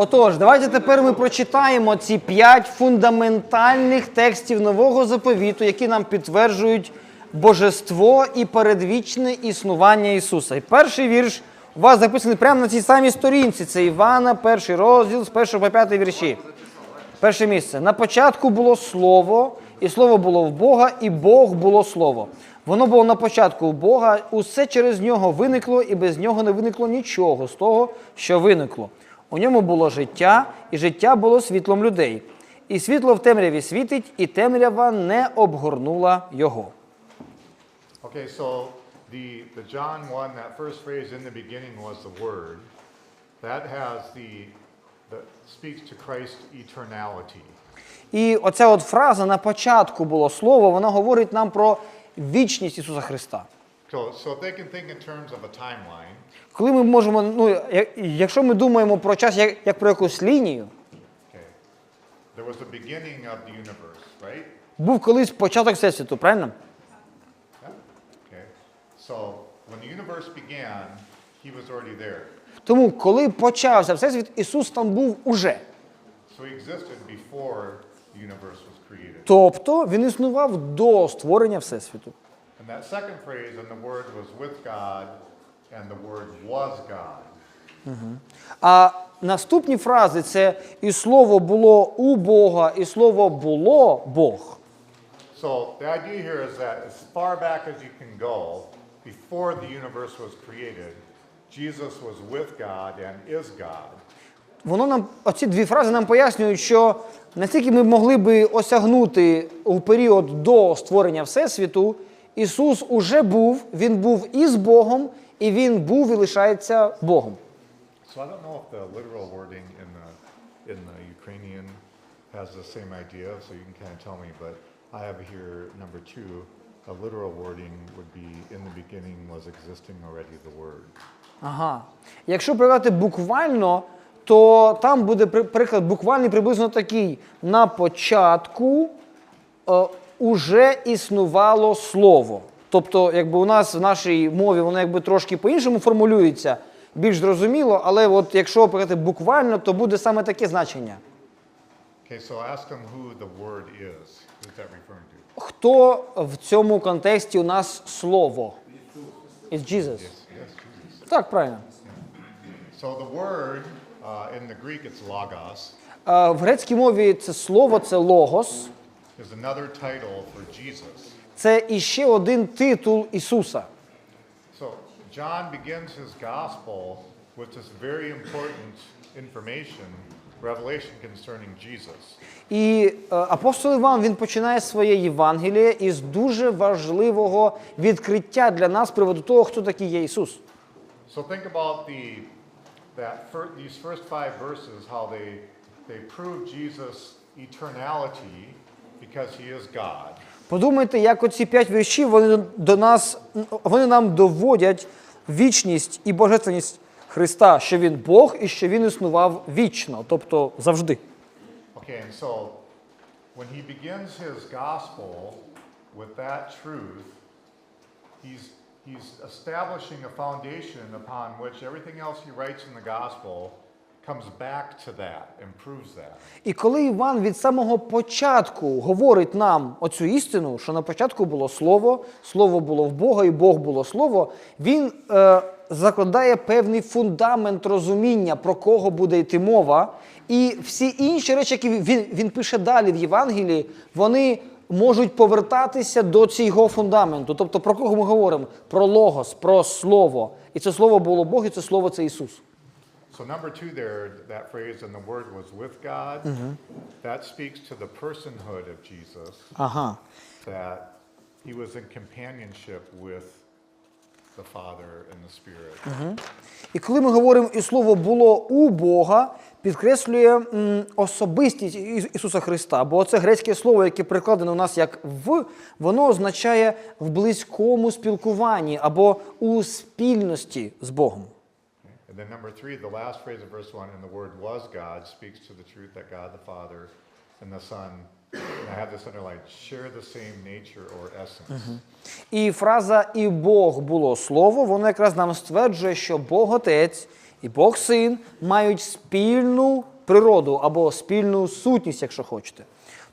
Отож, давайте тепер ми прочитаємо ці п'ять фундаментальних текстів нового заповіту, які нам підтверджують божество і передвічне існування Ісуса. І перший вірш у вас записаний прямо на цій самій сторінці. Це Івана, перший розділ з першого по п'ятий вірші. Перше місце. На початку було слово, і слово було в Бога, і Бог було слово. Воно було на початку у Бога, усе через нього виникло, і без нього не виникло нічого з того, що виникло. У ньому було життя, і життя було світлом людей. І світло в темряві світить, і темрява не обгорнула його. Okay, so the, the John 1, that first phrase in the beginning was the Word. That has the, the speaks to Christ's eternality. І оця от фраза на початку було слово, вона говорить нам про вічність Ісуса Христа. So, so they can think in terms of a timeline, Коли ми можемо, ну, якщо ми думаємо про час як, як про якусь лінію, okay, there was the beginning of the universe, right? був колись початок Всесвіту, правильно? Тому, коли почався Всесвіт, Ісус там був уже. Тобто він існував до створення Всесвіту. That second phrase, and the Word was with God, and the Word was God. А наступні фрази це і слово було у Бога, і слово було Бог. So the idea here is that as far back as you can go, before the universe was created, Jesus was with God and is God. Воно нам, оці дві фрази нам пояснюють, що настільки ми могли би осягнути у період до створення Всесвіту, Ісус уже був, Він був із Богом, і Він був і лишається Богом. So I don't know if the literal wording in the in the Ukrainian has the same idea, so you can kind of tell me. But I have here number two. The literal wording would be in the beginning was existing already the word. Ага. Якщо передати буквально, то там буде при- приклад буквальний приблизно такий: на початку е, уже існувало слово. Тобто, якби у нас в нашій мові воно якби трошки по-іншому формулюється, більш зрозуміло, але от якщо передати буквально, то буде саме таке значення. Okay, so ask them who the word is. Who's that referring to? Хто в цьому контексті у нас слово? It's Jesus. Yes, Jesus. Так, правильно. So the word uh, in the Greek it's logos Е, В грецькій мові це слово, це логос. Is another title for Jesus. Це іще один титул Ісуса. So John begins his gospel with this very important information, revelation concerning Jesus. І е, апостол Іван він починає своє Євангеліє із дуже важливого відкриття для нас приводу того, хто такий є Ісус. So think about the that fir- these first five verses, how they they prove Jesus' eternality because he is God. Подумайте, як оці п'ять віршів вони до нас вони нам доводять вічність і божественність Христа, що Він Бог і що Він існував вічно, тобто завжди. Okay, and so when he begins his gospel with that truth, he's, he's establishing a foundation upon which everything else he writes in the gospel І коли Іван від самого початку говорить нам оцю істину, що на початку було слово, слово було в Бога, і Бог було слово, він е, закладає певний фундамент розуміння, про кого буде йти мова. І всі інші речі, які він, він пише далі в Євангелії, вони можуть повертатися до цього фундаменту. Тобто про кого ми говоримо? Про логос, про слово. І це слово було Бог, і це слово це Ісус. So number two there, that phrase, and the word was with God, that speaks to the personhood of Jesus, Ага. that he was in companionship with the Father and the Spirit. І коли ми говоримо і слово було у Бога, підкреслює м, особистість Іс- Ісуса Христа. Бо це грецьке слово, яке прикладено у нас як в, воно означає в близькому спілкуванні або у спільності з Богом. Then number three, the last phrase of verse one, and the word was God, speaks to the truth that God the Father and the Son, and I have this underlined, share the same nature or essence. І фраза і Бог було слово, воно якраз нам стверджує, що Бог Отець і Бог Син мають спільну природу або спільну сутність, якщо хочете.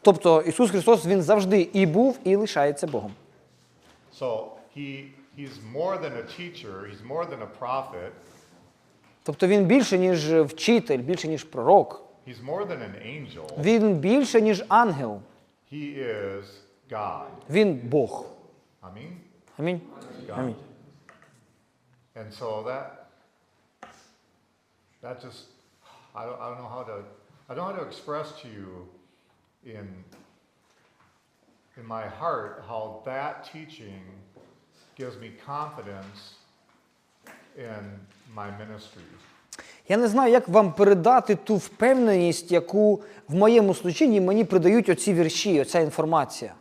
Тобто Ісус Христос Він завжди і був, і лишається Богом. So he, he's more than a teacher, he's more than a prophet, Тобто він більше, ніж вчитель, більше, ніж пророк. he's more than an angel. Він більше, ніж ангел. He is God. Він Бог. Amen? Амінь. Амінь. And so that, that just, I don't, I don't know how to, I don't know how to express to you in, in my heart how that teaching gives me confidence. Я не знаю, як вам передати ту впевненість, яку в моєму служінні мені придають оці вірші, оця інформація.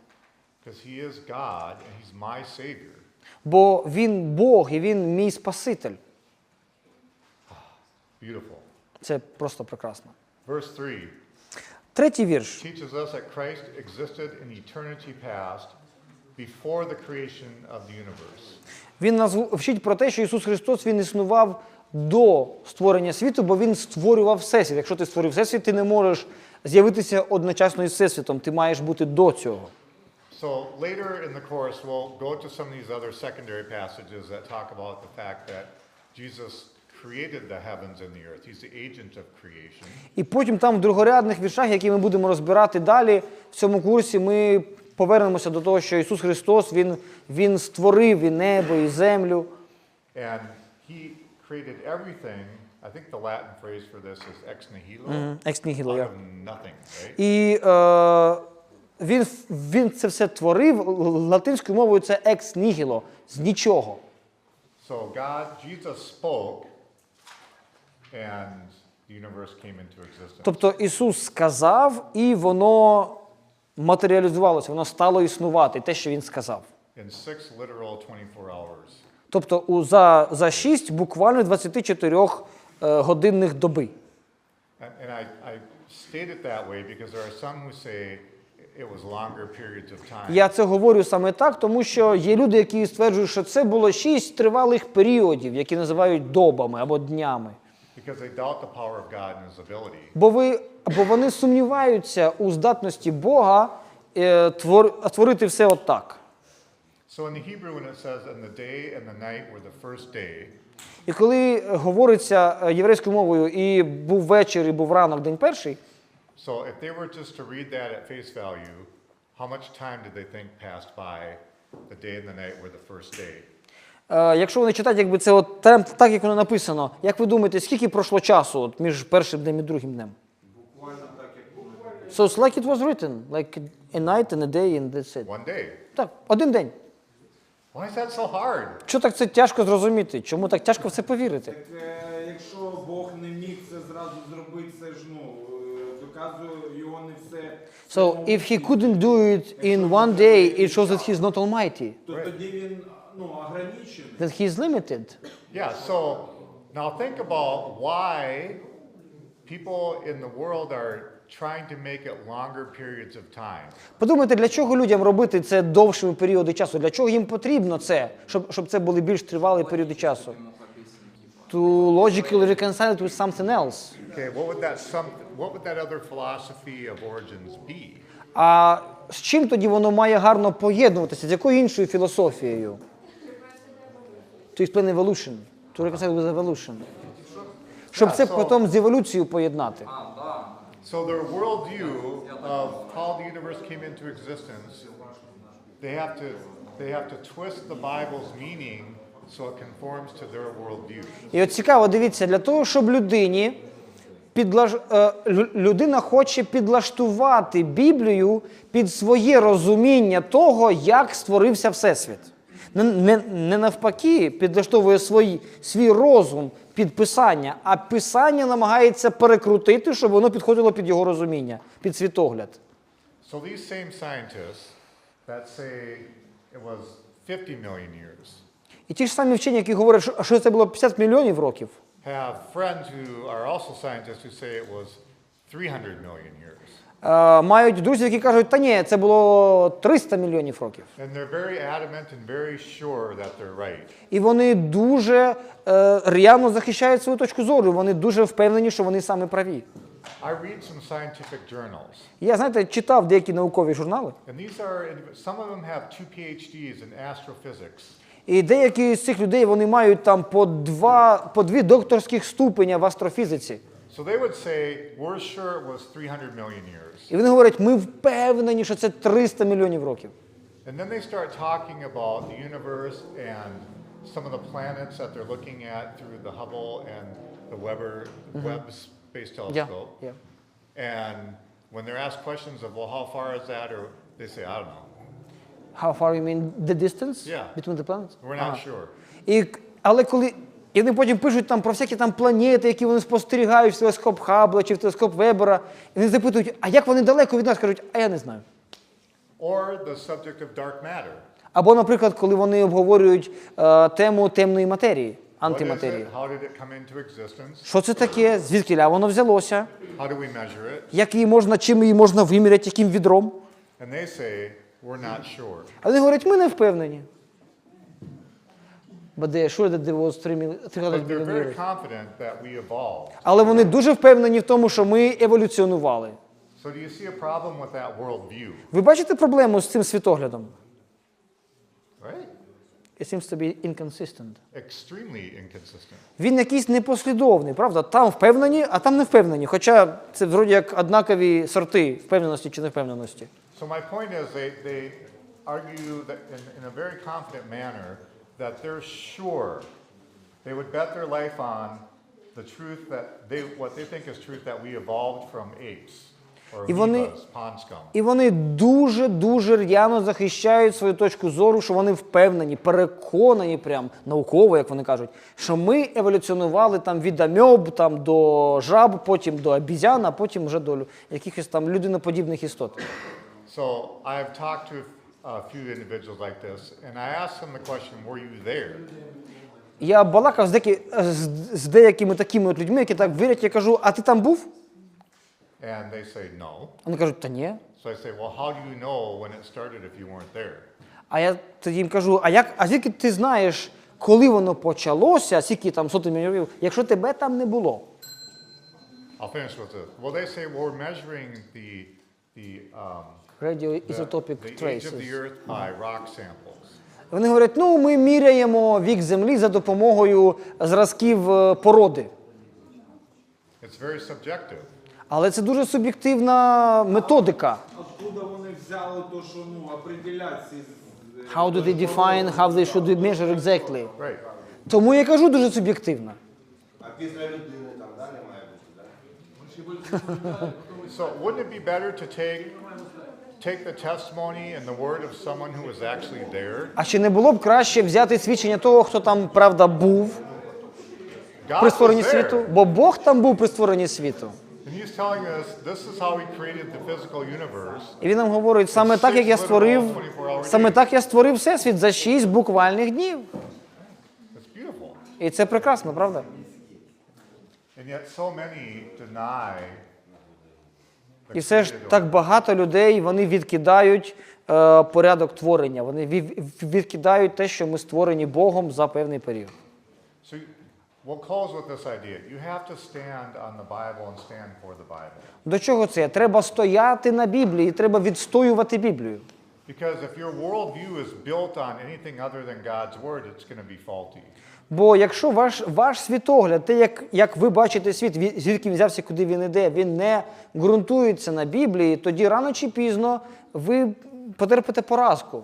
He is God and he's my Savior. Бо він Бог і він мій Спаситель. Beautiful. Це просто прекрасно. Verse 3 Третій вірш. teaches us that Christ existed in eternity past before the creation of the universe. Він нас вчить про те, що Ісус Христос Він існував до створення світу, бо Він створював Всесвіт. Якщо ти створив Всесвіт, ти не можеш з'явитися одночасно із Всесвітом, ти маєш бути до цього. So later in the course, we'll go to some of these other secondary passages that talk about the fact that Jesus created the heavens and the earth. He's the agent of creation. І потім там в другорядних віршах, які ми будемо розбирати далі, в цьому курсі ми повернемося до того, що Ісус Христос Він, він створив і небо, і землю. And he created everything. I think the Latin phrase for this is ex nihilo. Нігіло, Out я. of nothing, right? І е, він, він це все творив латинською мовою це екс нігіло, з нічого. So God, Jesus spoke, and the universe came into existence. Тобто Ісус сказав, і воно матеріалізувалося, воно стало існувати, те, що Він сказав. In six literal 24 hours. Тобто у, за, за 6 буквально 24 е, годинних доби. And, and I, I state it that way because there are some who say it was longer periods of time. Я це говорю саме так, тому що є люди, які стверджують, що це було 6 тривалих періодів, які називають добами або днями. Because they doubt the power of God and His ability. Бо, ви, бо вони сумніваються у здатності Бога е, твор, творити все отак. І коли говориться е, єврейською мовою, і був вечір, і був ранок, день перший, so if they were just to read that at face value, how much time did they think passed by the day and the night were the first day? Е, якщо вони читають, якби це от там, так, як воно написано, як ви думаєте, скільки пройшло часу от, між першим днем і другим днем? So it's like it was written, like a night and a day and that's it. One day. Так, один день. Why is that so hard? Чому так це тяжко зрозуміти? Чому так тяжко в це повірити? Так е, якщо Бог не міг це зразу зробити, це ж ну е, доказує його не все. So if he couldn't do it in one day, it shows that he's not almighty, то тоді він ну ограничений. that he is limited. Yeah, so now think about why people in the world are trying to make it longer periods of time. Подумайте, для чого людям робити це довшими періоди часу? Для чого їм потрібно це, щоб, щоб це були більш тривалі періоди часу? To logically reconcile it with something else. Okay, what would that some what would that other philosophy of origins be? А з чим тоді воно має гарно поєднуватися? З якою іншою філософією? To explain evolution. To reconcile with evolution. Щоб це потім з еволюцією поєднати. So their worldview of how the universe came into existence, they have to they have to twist the Bible's meaning so it conforms to their worldview. І от цікаво, дивіться, для того, щоб людині підлаж... е, людина хоче підлаштувати Біблію під своє розуміння того, як створився Всесвіт. Не, не, навпаки, підлаштовує свій, свій розум під писання, а писання намагається перекрутити, щоб воно підходило під його розуміння, під світогляд. So these same scientists that say it was 50 million years І ті ж самі вчені, які говорять, що, що це було 50 мільйонів років, have friends who are also scientists who say it was 300 million years. Е, мають друзів, які кажуть, та ні, це було 300 мільйонів років. And they're very adamant and very sure that they're right. І вони дуже е, р'яно захищають свою точку зору. Вони дуже впевнені, що вони саме праві. I read some scientific journals, Я знаєте, читав деякі наукові журнали, and these are some of them have two PhDs in astrophysics. і деякі з цих людей вони мають там по два по дві докторських ступеня в астрофізиці. So they would say, we're sure it was 300 million years. І вони говорять, ми впевнені, що це 300 мільйонів років. And then they start talking about the universe and some of the planets that they're looking at through the Hubble and the Weber Webb Space Yeah, Telescope. yeah. And when they're asked questions of, well, how far is that? Or they say, I don't know. How far you mean the distance Yeah. between the planets? We're not Ага. sure. І, але коли і вони потім пишуть там про всякі там планети, які вони спостерігають в телескоп Хаббла чи в телескоп Вебера, і вони запитують, а як вони далеко від нас кажуть, а я не знаю. Or the subject of dark matter. Або, наприклад, коли вони обговорюють е, тему темної матерії, антиматерії. How did it come into existence? Що це таке? Звідки воно взялося? How do we measure it? Як її можна, чим її можна виміряти, яким відром? And they say, we're not sure. А вони говорять, ми не впевнені. But they are sure that there was 3 mil- 300 But they're million very years. confident that we evolved. Але вони дуже впевнені в тому, що ми еволюціонували. So do you see a problem with that worldview? Ви бачите проблему з цим світоглядом? Right? It seems to be inconsistent. Extremely inconsistent. Він якийсь непослідовний, правда? Там впевнені, а там не впевнені. Хоча це вроді як однакові сорти впевненості чи невпевненості. So my point is they, they argue that in, in a very confident manner that they're sure they would bet their life on the truth that they, what they think is truth that we evolved from apes І вони-. І вони дуже-дуже р'яно захищають свою точку зору, що вони впевнені, переконані, прям науково, як вони кажуть, що ми еволюціонували там від амьоб там, до жаб, потім до обізян, а потім вже до якихось там людиноподібних істот. So I've talked to a few individuals like this and I asked them the question, were you there? Я балакав з, деякі, з, з деякими такими от людьми, які так вірять, я кажу, а ти там був? And they say no. Вони кажуть, та ні. So I say, well, how do you know when it started if you weren't there? А я тоді їм кажу: а як, а звідки ти знаєш, коли воно почалося, скільки там сотень мільйонів, років, якщо тебе там не було? I'll finish with this. Well, they say well, we're measuring the, the, um, Radioisotopic the age of traces. Earth by rock samples. Вони говорять, ну ми міряємо вік землі за допомогою зразків е, породи. It's very subjective. Але це дуже суб'єктивна методика. Откуда вони взяли то, що ну, определять ці... з- How do they define, how they should measure exactly? Right. Тому я кажу дуже суб'єктивно. А після людини там далі має бути, так? So wouldn't it be better to take, take the testimony and the word of someone who was actually there? А чи не було б краще взяти свідчення того, хто там правда був God при was створенні світу? Бо Бог там був при створенні світу. And he's telling us this is how he created the physical universe. І він нам говорить, саме так, як я створив, саме так я створив всесвіт за шість буквальних днів. It's beautiful. І це прекрасно, правда? And yet so many deny the І все ж так багато людей вони відкидають е, порядок творення. Вони ві- відкидають те, що ми створені Богом за певний період. So we'll close with this idea. You have to stand on the Bible and stand for the Bible. До чого це? Треба стояти на Біблії, треба відстоювати Біблію. Because if your worldview is built on anything other than God's word, it's going to be faulty. Бо якщо ваш, ваш світогляд, те, як, як ви бачите світ, звідки він взявся, куди він іде, він не ґрунтується на Біблії, тоді рано чи пізно ви потерпите поразку.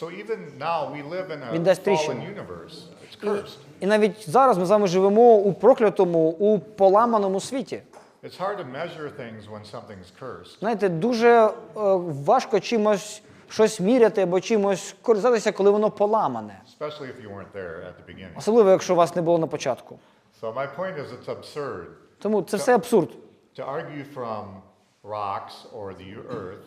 So even now we live in a fallen universe. It's cursed. І навіть зараз ми з вами живемо у проклятому, у поламаному світі. It's hard to measure things when something's cursed. Знаєте, дуже е, важко чимось щось міряти або чимось користатися, коли воно поламане. Особливо, якщо вас не було на початку. Тому це все абсурд. to argue from rocks or the earth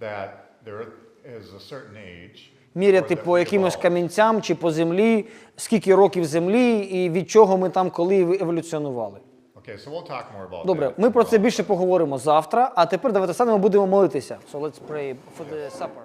that the earth is a certain age. Міряти по якимось камінцям чи по землі, скільки років землі і від чого ми там коли еволюціонували. Okay, so we'll talk more about Добре, that. ми про це більше поговоримо завтра. А тепер давайте станемо будемо молитися. So let's pray for the supper.